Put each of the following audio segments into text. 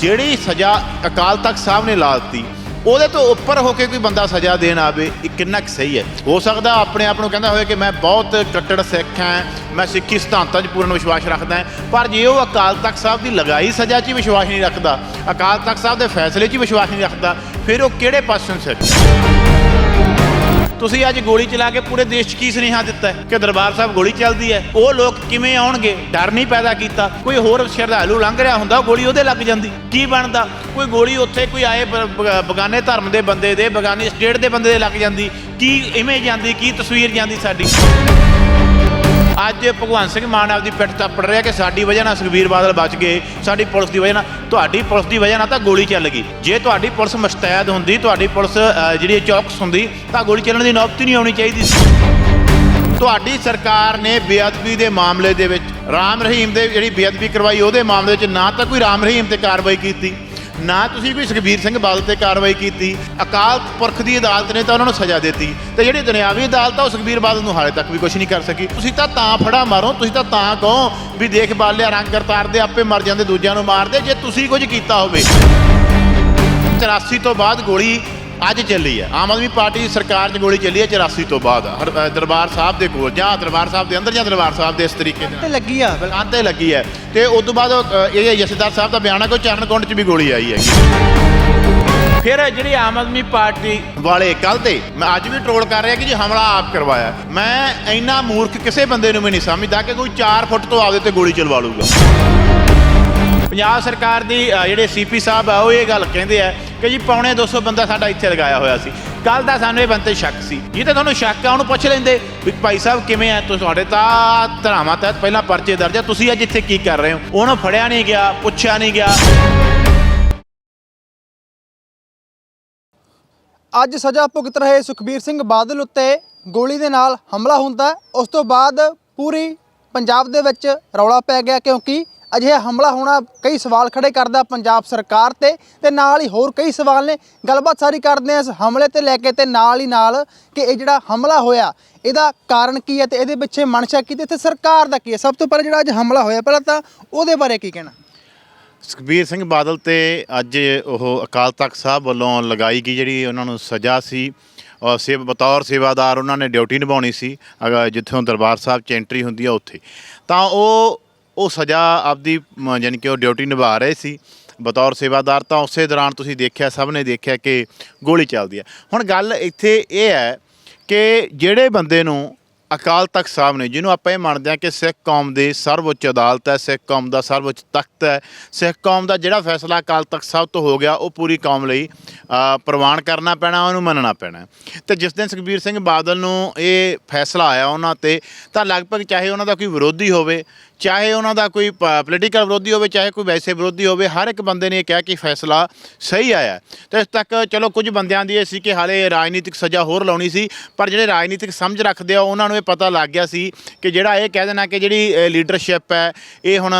ਜਿਹੜੀ ਸਜ਼ਾ ਅਕਾਲ ਤਖਤ ਸਾਹਿਬ ਨੇ ਲਾ ਦਿੱਤੀ, ਉਹਦੇ ਤੋਂ ਉੱਪਰ ਹੋ ਕੇ ਕੋਈ ਬੰਦਾ ਸਜ਼ਾ ਦੇਣ ਆਵੇ, ਇਹ ਕਿੰਨਾ ਕੁ ਸਹੀ ਹੈ? ਹੋ ਸਕਦਾ ਆਪਣੇ ਆਪ ਨੂੰ ਕਹਿੰਦਾ ਹੋਵੇ ਕਿ ਮੈਂ ਬਹੁਤ ਕੱਟੜ ਸਿੱਖ ਹਾਂ, ਮੈਂ ਸਿੱਖੀ ਸਿਧਾਂਤਾਂ 'ਚ ਪੂਰਨ ਵਿਸ਼ਵਾਸ ਰੱਖਦਾ ਪਰ ਜੇ ਉਹ ਅਕਾਲ ਤਖਤ ਸਾਹਿਬ ਦੀ ਲਗਾਈ ਸਜ਼ਾ 'ਚ ਵਿਸ਼ਵਾਸ ਨਹੀਂ ਰੱਖਦਾ, ਅਕਾਲ ਤਖਤ ਸਾਹਿਬ ਦੇ ਫੈਸਲੇ 'ਚ ਵਿਸ਼ਵਾਸ ਨਹੀਂ ਰੱਖਦਾ, ਫਿਰ ਉਹ ਕਿਹੜੇ ਪਾਸੋਂ ਸਿੱਖ? ਤੁਸੀਂ ਅੱਜ ਗੋਲੀ ਚਲਾ ਕੇ ਪੂਰੇ ਦੇਸ਼ 'ਚ ਕੀ ਸੁਨੇਹਾ ਦਿੱਤਾ ਹੈ? ਕਿ ਦਰਬਾਰ ਸਾਹਿਬ ਗੋਲੀ ਚੱਲਦੀ ਹੈ। ਉਹ ਲੋਕ ਕਿਵੇਂ ਆਉਣਗੇ? ਡਰ ਨਹੀਂ ਪੈਦਾ ਕੀਤਾ। ਕੋਈ ਹੋਰ ਸ਼ਰਧਾਲੂ ਲੰਘ ਰਿਹਾ ਹੁੰਦਾ, ਉਹ ਗੋਲੀ ਉਹਦੇ ਲੱਗ ਜਾਂਦੀ। ਕੀ ਬਣਦਾ? ਕੋਈ ਗੋਲੀ ਉੱਥੇ ਕੋਈ ਆਏ ਬ- ਬਗਾਨੇ ਧਰਮ ਦੇ ਬੰਦੇ ਦੇ, ਬਗਾਨੇ ਸਟੇਟ ਦੇ ਬੰਦੇ ਦੇ ਲੱਗ ਜਾਂਦੀ। ਕੀ ਇਮੇਜ ਜਾਂਦੀ ਕੀ ਤਸਵੀਰ ਜਾਂਦੀ ਸਾਡੀ? ਅੱਜ ਭਗਵੰਤ ਸਿੰਘ ਮਾਨ ਆਪਦੀ ਪਿੱਠ ਤੱਪੜ ਰਿਹਾ ਕਿ ਸਾਡੀ ਵਜ੍ਹਾ ਨਾਲ ਸੁਖਬੀਰ ਬਾਦਲ ਬਚ ਗਏ, ਸਾਡੀ ਪੁਲਿਸ ਦੀ ਵਜ੍ਹਾ ਨਾਲ, ਤੁਹਾਡੀ ਪੁਲਿਸ ਦੀ ਵਜ੍ਹਾ ਨਾਲ ਤਾਂ ਗੋਲੀ ਚੱਲ ਗਈ। ਜੇ ਤੁਹਾਡੀ ਪੁਲਿਸ ਮੁਸਤੈਦ ਹੁੰਦੀ, ਤੁਹਾਡੀ ਪੁਲਿਸ ਜਿਹੜੀ ਚੌਕਸ ਹੁੰਦੀ, ਤਾਂ ਗੋਲੀ ਚੱਲਣ ਦੀ ਨੌਬਤ ਨਹੀਂ ਆਉਣੀ ਚਾਹੀਦੀ ਸੀ। ਤੁਹਾਡੀ ਸਰਕਾਰ ਨੇ ਬੇਅਦਬੀ ਦੇ ਮਾਮਲੇ ਦੇ ਵਿੱਚ ਰਾਮ ਰਹੀਮ ਦੇ ਜਿਹੜੀ ਬੇਅਦਬੀ ਕਰਵਾਈ, ਉਹਦੇ ਮਾਮਲੇ ਵਿੱਚ ਨਾ ਤਾਂ ਕੋਈ ਰਾਮ ਰਹੀਮ ਤੇ ਕਾਰਵਾਈ ਕੀਤੀ। ਨਾ ਤੁਸੀਂ ਕੋਈ ਸੁਖਬੀਰ ਸਿੰਘ ਬਾਦਲ ਤੇ ਕਾਰਵਾਈ ਕੀਤੀ, ਅਕਾਲ ਪੁਰਖ ਦੀ ਅਦਾਲਤ ਨੇ ਤਾਂ ਉਹਨਾਂ ਨੂੰ ਸਜ਼ਾ ਦਿੱਤੀ ਤੇ ਜਿਹੜੀ ਦੁਨਿਆਵੀ ਅਦਾਲਤ ਆ, ਉਹ ਸੁਖਬੀਰ ਬਾਦਲ ਨੂੰ ਹਾਲੇ ਤੱਕ ਵੀ ਕੁਝ ਨਹੀਂ ਕਰ ਸਕੀ। ਤੁਸੀਂ ਤਾਂ ਤਾਂ ਫੜਾ ਮਾਰੋ, ਤੁਸੀਂ ਤਾਂ ਤਾਂ ਕਹੋ ਵੀ ਦੇਖ ਬਾਲਿਆ ਰੰਗ ਕਰਤਾਰ ਦੇ ਆਪੇ ਮਰ ਜਾਂਦੇ, ਦੂਜਿਆਂ ਨੂੰ ਮਾਰਦੇ, ਜੇ ਤੁਸੀਂ ਕੁਝ ਕੀਤਾ ਹੋਵੇ। 84 ਤੋਂ ਬਾਅਦ ਗੋਲੀ ਅੱਜ ਚੱਲੀ ਹੈ ਆਮ ਆਦਮੀ ਪਾਰਟੀ ਦੀ ਸਰਕਾਰ 'ਚ ਗੋਲੀ ਚੱਲੀ ਹੈ 84 ਤੋਂ ਬਾਅਦ। ਹਰ- ਅ, ਦਰਬਾਰ ਸਾਹਿਬ ਦੇ ਕੋਲ ਜਾਂ ਦਰਬਾਰ ਸਾਹਿਬ ਦੇ ਅੰਦਰ ਜਾਂ ਦਰਬਾਰ ਸਾਹਿਬ ਦੇ ਇਸ ਤਰੀਕੇ ਦੇ ਤੇ ਨਾਲ ਲੱਗੀ ਆ। ਤੇ ਲੱਗੀ ਹੈ ਤੇ ਉਸ ਤੋਂ ਬਾਅਦ ਅ, ਇਹ ਜਥੇਦਾਰ ਸਾਹਿਬ ਦਾ ਬਿਆਨ ਹੈ ਕਿ ਚਰਨਕੁੰਡ 'ਚ ਵੀ ਗੋਲੀ ਆਈ ਹੈਗੀ। ਫਿਰ ਜਿਹੜੀ ਆਮ ਆਦਮੀ ਪਾਰਟੀ ਵਾਲੇ ਕੱਲ ਤੇ ਮੈਂ ਅੱਜ ਵੀ ਟਰੋਲ ਕਰ ਰਿਹਾ ਕਿ ਜੀ ਹਮਲਾ ਆਪ ਕਰਵਾਇਆ। ਮੈਂ ਇੰਨਾ ਮੂਰਖ ਕਿਸੇ ਬੰਦੇ ਨੂੰ ਵੀ ਨਹੀਂ ਸਮਝਦਾ ਕਿ ਕੋਈ 4 ਫੁੱਟ ਤੋਂ ਆਪਦੇ ਤੇ ਗੋਲੀ ਚਲਵਾ ਲੂਗਾ ਪੰਜਾਬ ਸਰਕਾਰ ਦੀ ਅ, ਜਿਹੜੇ ਸੀਪੀ ਸਾਹਿਬ ਆ ਉਹ ਇਹ ਗੱਲ ਕਹਿੰਦੇ ਆ ਕਿ ਜੀ ਪੌਣੇ 200 ਬੰਦਾ ਸਾਡਾ ਇੱਥੇ ਲਗਾਇਆ ਹੋਇਆ ਸੀ। ਕੱਲ ਦਾ ਸਾਨੂੰ ਇਹ ਬੰਦੇ ਸ਼ੱਕ ਸੀ। ਜੇ ਤਾਂ ਤੁਹਾਨੂੰ ਸ਼ੱਕ ਆ ਉਹਨੂੰ ਪੁੱਛ ਲੈਂਦੇ ਵੀ ਭਾਈ ਸਾਹਿਬ ਕਿਵੇਂ ਆ? ਤੁਸੀਂ ਤੁਹਾਡੇ ਤਾਂ ਧਰਾਵਾਂ ਤਹਿਤ ਪਹਿਲਾਂ ਪਰਚੇ ਦਰਜ ਆ ਤੁਸੀਂ ਅੱਜ ਇੱਥੇ ਕੀ ਕਰ ਰਹੇ ਹੋ? ਉਹਨੂੰ ਫੜਿਆ ਨਹੀਂ ਗਿਆ ਪੁੱਛਿਆ ਨਹੀਂ ਗਿਆ। ਅੱਜ ਸਜ਼ਾ ਭੁਗਤ ਰਹੇ ਸੁਖਬੀਰ ਸਿੰਘ ਬਾਦਲ ਉੱਤੇ ਗੋਲੀ ਦੇ ਨਾਲ ਹਮਲਾ ਹੁੰਦਾ। ਉਸ ਤੋਂ ਬਾਅਦ ਪੂਰੀ ਪੰਜਾਬ ਦੇ ਵਿੱਚ ਰੌਲਾ ਪੈ ਗਿਆ ਕਿਉਂਕਿ ਅਜਿਹਾ ਹਮਲਾ ਹੋਣਾ ਕਈ ਸਵਾਲ ਖੜੇ ਕਰਦਾ ਪੰਜਾਬ ਸਰਕਾਰ ਤੇ ਤੇ ਨਾਲ ਹੀ ਹੋਰ ਕਈ ਸਵਾਲ ਨੇ। ਗੱਲਬਾਤ ਸਾਰੀ ਕਰਦੇ ਹਾਂ ਇਸ ਹਮਲੇ ਤੇ ਲੈ ਕੇ ਤੇ ਨਾਲ ਹੀ ਨਾਲ ਕਿ ਇਹ ਜਿਹੜਾ ਹਮਲਾ ਹੋਇਆ, ਇਹਦਾ ਕਾਰਨ ਕੀ ਹੈ ਤੇ ਇਹਦੇ ਪਿੱਛੇ ਮਨਸ਼ਾ ਕੀ ਤੇ ਇੱਥੇ ਸਰਕਾਰ ਦਾ ਕੀ ਹੈ? ਸਭ ਤੋਂ ਪਹਿਲਾਂ ਜਿਹੜਾ ਅੱਜ ਹਮਲਾ ਹੋਇਆ, ਪਹਿਲਾਂ ਤਾਂ ਉਹਦੇ ਬਾਰੇ ਕੀ ਕਹਿਣਾ? ਸੁਖਬੀਰ ਸਿੰਘ ਬਾਦਲ ਤੇ ਅੱਜ ਉਹ ਅਕਾਲ ਤਖਤ ਸਾਹਿਬ ਵੱਲੋਂ ਲਗਾਈ ਗਈ ਜਿਹੜੀ ਉਹਨਾਂ ਨੂੰ ਸਜ਼ਾ ਸੀ ਔਰ ਸੇਵ, ਬਤੌਰ ਸੇਵਾਦਾਰ ਉਹਨਾਂ ਨੇ ਡਿਊਟੀ ਨਿਭਾਉਣੀ ਸੀ ਅਗਰ ਜਿੱਥੋਂ ਦਰਬਾਰ ਸਾਹਿਬ ਚ ਐਂਟਰੀ ਹੁੰਦੀ ਆ ਉੱਥੇ। ਤਾਂ ਉਹ ਉਹ ਸਜ਼ਾ ਆਪਦੀ ਮ, ਯਾਨੀ ਕਿ ਉਹ ਡਿਊਟੀ ਨਿਭਾ ਰਹੇ ਸੀ। ਬਤੌਰ ਸੇਵਾਦਾਰ ਤਾਂ ਉਸੇ ਦੌਰਾਨ ਤੁਸੀਂ ਦੇਖਿਆ ਸਭ ਨੇ ਦੇਖਿਆ ਕਿ ਗੋਲੀ ਚੱਲਦੀ ਹੈ। ਹੁਣ ਗੱਲ ਇੱਥੇ ਇਹ ਹੈ ਕਿ ਜਿਹੜੇ ਬੰਦੇ ਨੂੰ ਅਕਾਲ ਤਖਤ ਸਾਹਿਬ ਨੇ ਜਿਹਨੂੰ ਆਪਾਂ ਇਹ ਮੰਨਦੇ ਹਾਂ ਕਿ ਸਿੱਖ ਕੌਮ ਦੀ ਸਰਵਉੱਚ ਅਦਾਲਤ ਹੈ ਸਿੱਖ ਕੌਮ ਦਾ ਸਰਵਉੱਚ ਤਖਤ ਹੈ ਸਿੱਖ ਕੌਮ ਦਾ ਜਿਹੜਾ ਫੈਸਲਾ ਅਕਾਲ ਤਖਤ ਸਾਹਿਬ ਤੋਂ ਹੋ ਗਿਆ ਉਹ ਪੂਰੀ ਕੌਮ ਲਈ ਅ, ਪ੍ਰਵਾਨ ਕਰਨਾ ਪੈਣਾ ਉਹਨੂੰ ਮੰਨਣਾ ਪੈਣਾ ਤੇ ਜਿਸ ਦਿਨ ਸੁਖਬੀਰ ਸਿੰਘ ਬਾਦਲ ਨੂੰ ਇਹ ਫੈਸਲਾ ਆਇਆ ਉਹਨਾਂ ਤੇ ਤਾਂ ਲਗਭਗ ਚਾਹੇ ਉਹਨਾਂ ਦਾ ਕੋਈ ਵਿਰੋਧੀ ਹੋਵੇ ਚਾਹੇ ਉਹਨਾਂ ਦਾ ਕੋਈ ਪੋਲੀਟੀਕਲ ਵਿਰੋਧੀ ਹੋਵੇ, ਚਾਹੇ ਕੋਈ ਵੈਸੇ ਵਿਰੋਧੀ ਹੋਵੇ, ਹਰ ਇੱਕ ਬੰਦੇ ਨੇ ਇਹ ਕਿਹਾ ਕਿ ਫੈਸਲਾ ਸਹੀ ਆਇਆ ਤੇ ਇਸ ਤੱਕ ਚਲੋ ਕੁਝ ਬੰਦਿਆਂ ਦੀ ਇਹ ਸੀ ਕਿ ਹਾਲੇ ਰਾਜਨੀਤਿਕ ਸਜ਼ਾ ਹੋਰ ਲਾਉਣੀ ਸੀ, ਪਰ ਜਿਹੜੇ ਰਾਜਨੀਤਿਕ ਸਮਝ ਰੱਖਦੇ ਆ, ਉਹਨਾਂ ਨੂੰ ਇਹ ਪਤਾ ਲੱਗ ਗਿਆ ਸੀ ਕਿ ਜਿਹੜਾ ਇਹ ਕਹਿ ਦੇਣਾ ਕਿ ਜਿਹੜੀ ਲੀਡਰਸ਼ਿਪ ਹੈ, ਇਹ ਹੁਣ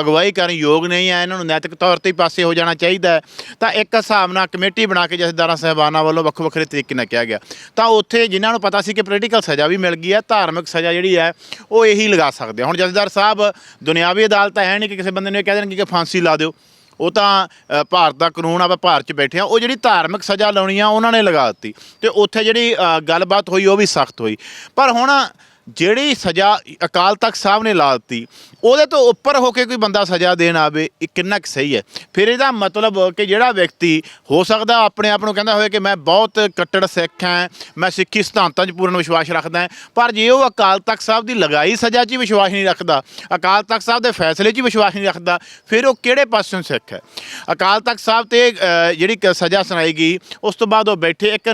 ਅਗਵਾਈ ਕਰਨ ਯੋਗ ਨਹੀਂ ਹੈ, ਇਹਨਾਂ ਨੂੰ ਨੈਤਿਕ ਤੌਰ ਤੇ ਪਾਸੇ ਹੋ ਜਾਣਾ ਚਾਹੀਦਾ ਹੈ। ਤਾਂ ਇੱਕ ਹਿਸਾਬ ਨਾਲ ਕਮੇਟੀ ਬਣਾ ਕੇ ਜਥੇਦਾਰਾਂ ਸਾਹਿਬਾਨਾਂ ਵੱਲੋਂ ਵੱਖ ਵੱਖਰੇ ਤਰੀਕੇ ਨਾਲ ਕਿਹਾ ਗਿਆ। ਤਾਂ ਉੱਥੇ ਜਿਨ੍ਹਾਂ ਨੂੰ ਪਤਾ ਸੀ ਕਿ ਪੋਲੀਟੀਕਲ ਸਜ਼ਾ ਵੀ ਮਿਲ ਗਈ ਹੈ, ਧਾਰਮਿਕ ਸਜ਼ਾ ਜਿਹੜੀ ਹੈ, ਉਹ ਇਹੀ ਲਗਾ ਸਕਦੇ ਹੁਣ ਜਥੇਦਾਰ ਸਾਹਿਬ ਦੁਨਿਆਵੀ ਅਦਾਲਤ ਤਾਂ ਹੈ ਨਹੀਂ ਕਿ ਕਿਸੇ ਬੰਦੇ ਨੂੰ ਇਹ ਕਹਿ ਦੇਣਗੇ ਕਿ ਫਾਂਸੀ ਲਾ ਦਿਓ। ਉਹ ਤਾਂ ਅ, ਭਾਰਤ ਦਾ ਕਾਨੂੰਨ ਆਪਾਂ ਭਾਰਤ 'ਚ ਬੈਠੇ ਆ। ਉਹ ਜਿਹੜੀ ਧਾਰਮਿਕ ਸਜ਼ਾ ਲਾਉਣੀ ਆ ਉਹਨਾਂ ਨੇ ਲਗਾ ਦਿੱਤੀ। ਤੇ ਉੱਥੇ ਜਿਹੜੀ ਅ, ਗੱਲਬਾਤ ਹੋਈ ਉਹ ਵੀ ਸਖਤ ਹੋਈ। ਪਰ ਹੁਣ ਜਿਹੜੀ ਸਜ਼ਾ ਅਕਾਲ ਤਖਤ ਸਾਹਿਬ ਨੇ ਲਾ ਦਿੱਤੀ, ਉਹਦੇ ਤੋਂ ਉੱਪਰ ਹੋ ਕੇ ਕੋਈ ਬੰਦਾ ਸਜ਼ਾ ਦੇਣ ਆਵੇ, ਇਹ ਕਿੰਨਾ ਕੁ ਸਹੀ ਹੈ? ਫਿਰ ਇਹਦਾ ਮਤਲਬ ਕਿ ਜਿਹੜਾ ਵਿਅਕਤੀ ਹੋ ਸਕਦਾ ਆਪਣੇ ਆਪ ਨੂੰ ਕਹਿੰਦਾ ਹੋਵੇ ਕਿ ਮੈਂ ਬਹੁਤ ਕੱਟੜ ਸਿੱਖ ਹਾਂ, ਮੈਂ ਸਿੱਖੀ ਸਿਧਾਂਤਾਂ 'ਚ ਪੂਰਨ ਵਿਸ਼ਵਾਸ ਰੱਖਦਾ ਹਾਂ, ਪਰ ਜੇ ਉਹ ਅਕਾਲ ਤਖਤ ਸਾਹਿਬ ਦੀ ਲਗਾਈ ਸਜ਼ਾ 'ਚ ਵਿਸ਼ਵਾਸ ਨਹੀਂ ਰੱਖਦਾ, ਅਕਾਲ ਤਖਤ ਸਾਹਿਬ ਦੇ ਫੈਸਲੇ 'ਚ ਵਿਸ਼ਵਾਸ ਨਹੀਂ ਰੱਖਦਾ, ਫਿਰ ਉਹ ਕਿਹੜੇ ਪਾਸਿਓਂ ਸਿੱਖ ਹੈ? ਅਕਾਲ ਤਖਤ ਸਾਹਿਬ ਤੇ ਜਿਹੜੀ ਕ- ਸਜ਼ਾ ਸੁਣਾਈ ਗਈ, ਉਸ ਤੋਂ ਬਾਅਦ ਉਹ ਬੈਠੇ, ਇੱਕ